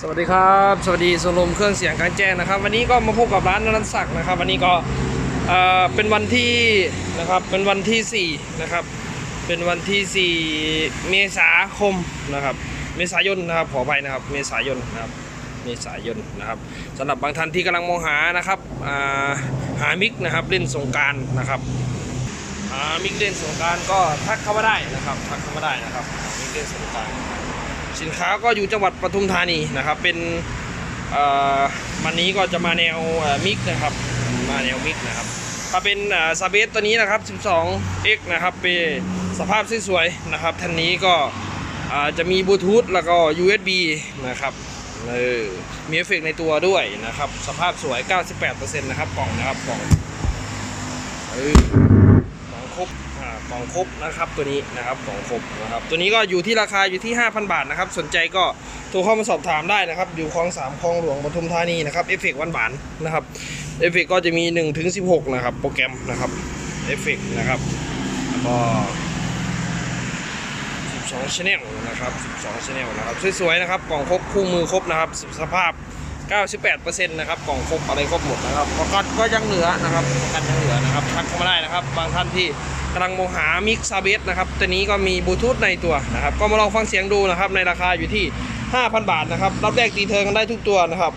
สวัสดีครับ สวัสดีส่วนรวมเครื่องเสียงกางแจ้งนะครับ วันนี้ก็มาพบกับร้านนรันศักดิ์นะครับ วันนี้ก็เอ่อเป็นวันที่นะครับเป็นวันที่4นะครับเป็นวันที่ 4 เมษาคมนะครับ เมษายนนะครับขออภัยนะครับ เมษายนนะครับเมษายนนะครับสำหรับบางท่านที่กำลังมองหานะครับอ่าหามิกนะครับเล่นสงการนะครับหามิกเล่นสงการก็ทักเข้ามาได้นะครับ ทักเข้ามาได้นะครับมิกเล่นสงการ สินค้าก็อยู่จังหวัดปทุมธานีนะครับ เป็นเอ่อวันนี้ก็จะมาแนวมิกนะครับ มาแนวมิกนะครับถ้าเป็นเซาเบสตัวนี้นะครับ 12x นะครับเป็นสภาพสวยๆนะครับท่านนี้ก็จะมีบลูทูธแล้วก็ USB นะครับเออมีเอฟเฟกในตัวด้วยนะครับ สภาพสวย 98%นะครับกล่องนะครับกล่องเออกล่องครบ อ่ากล่องครบนะครับตัวนี้นะครับกล่องครบนะครับตัวนี้ก็อยู่ที่ราคาอยู่ที่ 5,000 บาทนะครับสนใจก็โทรเข้ามาสอบถามได้นะครับ อยู่คลองสามคลองหลวงปทุมธานีนะครับเอฟเฟกต์วันบานนะครับเอฟเฟกต์ก็จะมี1ถึง16 นะครับ โปรแกรมนะครับเอฟเฟกต์นะครับแล้วก็12 channel นะครับ 12 channel นะครับ สวยๆ นะครับ กล่องครบ คู่มือครบนะครับ สภาพ 98%นะครับ กล่องครบอะไรครบหมดนะครับประกันก็ยังเหลือนะครับประกันยังเหลือนะครับ ทักเข้ามาได้นะครับ บางท่านที่ ลังโมหามิกซาเบสนะครับตัวนี้ก็มีบลูทูธในตัวนะครับ ก็มาลองฟังเสียงดูนะครับ ในราคาอยู่ที่ 5,000 บาทนะครับ รับแรกตีเทิร์นกันได้ทุกตัวนะครับ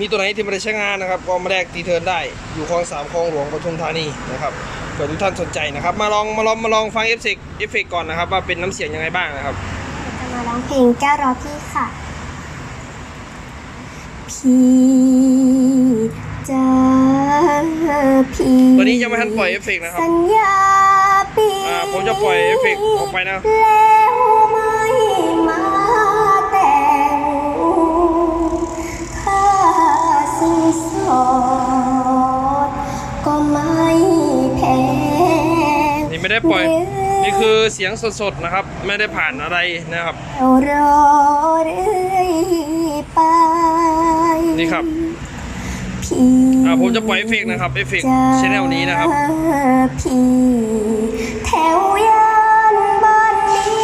มีตัวไหนที่ไม่ได้ใช้งานนะครับ ก็มาแลกตีเทิร์นได้ อยู่คลองสามคลองหลวงปทุมธานีนะครับเผื่อทุกท่านสนใจนะครับ มาลองมาลองมาลองฟังเอฟเฟกเอฟเฟกก่อนนะครับ ว่าเป็นน้ำเสียงยังไงบ้างนะครับจะมาร้องเพลงแก้วรอพี่ค่ะพี่ ตัวนี้ยังไม่ทันปล่อยเอฟเฟกต์นะครับสัญญาปีอ่าผมจะปล่อยเอฟเฟกต์ออกไปนะแล้วไม่มาแต่งค่าสินสอดก็ไม่แพงนี่ไม่ได้ปล่อย นี่คือเสียงสดๆนะครับ ไม่ได้ผ่านอะไรนะครับเรารอเรื่อยไปนี่ครับ พี่อ่าผมจะปล่อยเอฟเฟกต์นะครับเอฟเฟกต์ชแนลนี้นะครับพี่แถวยานบ้านนี้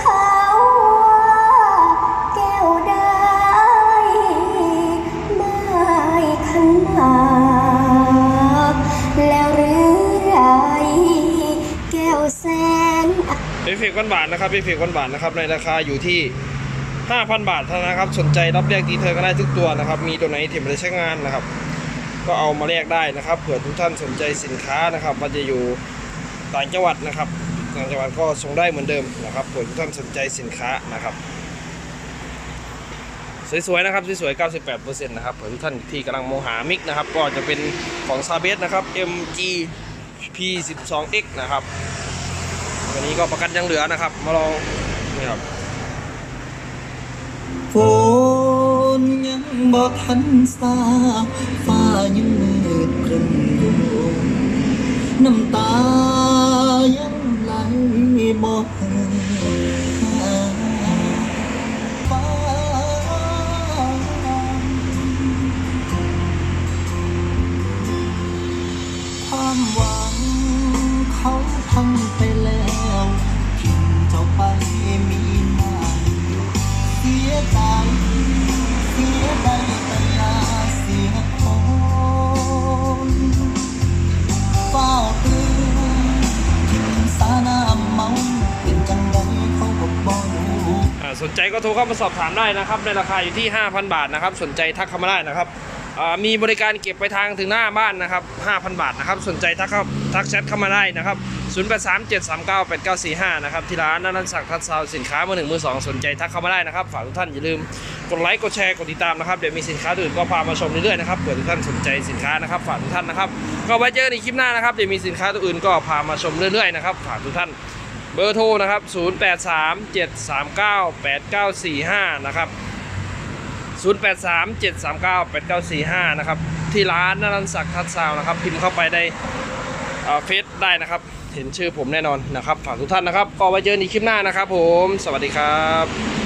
เขาว่าแก้วได้ไม่ขันหมากแล้วหรือไรแก้วแสนเอฟเฟกต์หวานๆนะครับเอฟเฟกต์หวานๆนะครับในราคาอยู่ที่ 5,000 บาทเท่านะครับ สนใจรับแลกตีเธอก็ได้ทุกตัวนะครับ มีตัวไหนที่มได้ใช้งานนะครับ ก็เอามาแลกได้นะครับ เผื่อทุกท่านสนใจสินค้านะครับว่าจะอยู่ต่างจังหวัดนะครับต่างจังหวัดก็ส่งได้เหมือนเดิมนะครับ เผื่อทุกท่านสนใจสินค้านะครับ สวยๆนะครับ สวยๆ 98%นะครับ เผื่อทุกท่านที่กำลังมองหามิกนะครับ ก็จะเป็นของซาเบสนะครับ MG P12X นะครับวันนี้ก็ประกันยังเหลือนะครับ มาลองนี่ครับ บ่ทันสาฟ้ายังมืดครึ้มอยู่น้ำตา นใจก็โทรเข้ามาสอบถามได้นะครับ ในราคาอยู่ที่ 5,000 บาทนะครับ สนใจทักเข้ามาได้นะครับมีบริการเก็บไปทางถึงหน้าบ้านนะครับ 5,000 บาทนะครับ สนใจทักเข้าทักแชทเข้ามาได้นะครับ 0837398945 นะครับ ที่ร้านนันศักดิ์ทัศน์ซาวสินค้ามือหนึ่งมือสองสนใจทักเข้ามาได้นะครับ ฝากทุกท่านอย่าลืมกดไลค์กดแชร์กดติดตามนะครับ เดี๋ยวมีสินค้าอื่นก็พามาชมเรื่อยๆนะครับเผื่อทุกท่านสนใจสินค้านะครับ ฝากทุกท่านนะครับ ก็ไว้เจอกันในคลิปหน้านะครับ เดี๋ยวมีสินค้าตัวอื่นก็พามาชมเรื่อยๆนะครับ ฝากทุกท่าน เบอร์โทรนะครับ 0837398945 นะครับ 0837398945 นะครับ ที่ร้านนรันศักดิ์ทัศซาวนะครับ พิมพ์เข้าไปได้เฟซได้นะครับ เห็นชื่อผมแน่นอนนะครับ ฝากทุกท่านนะครับ ก็ไว้เจอกันในคลิปหน้านะครับผม สวัสดีครับ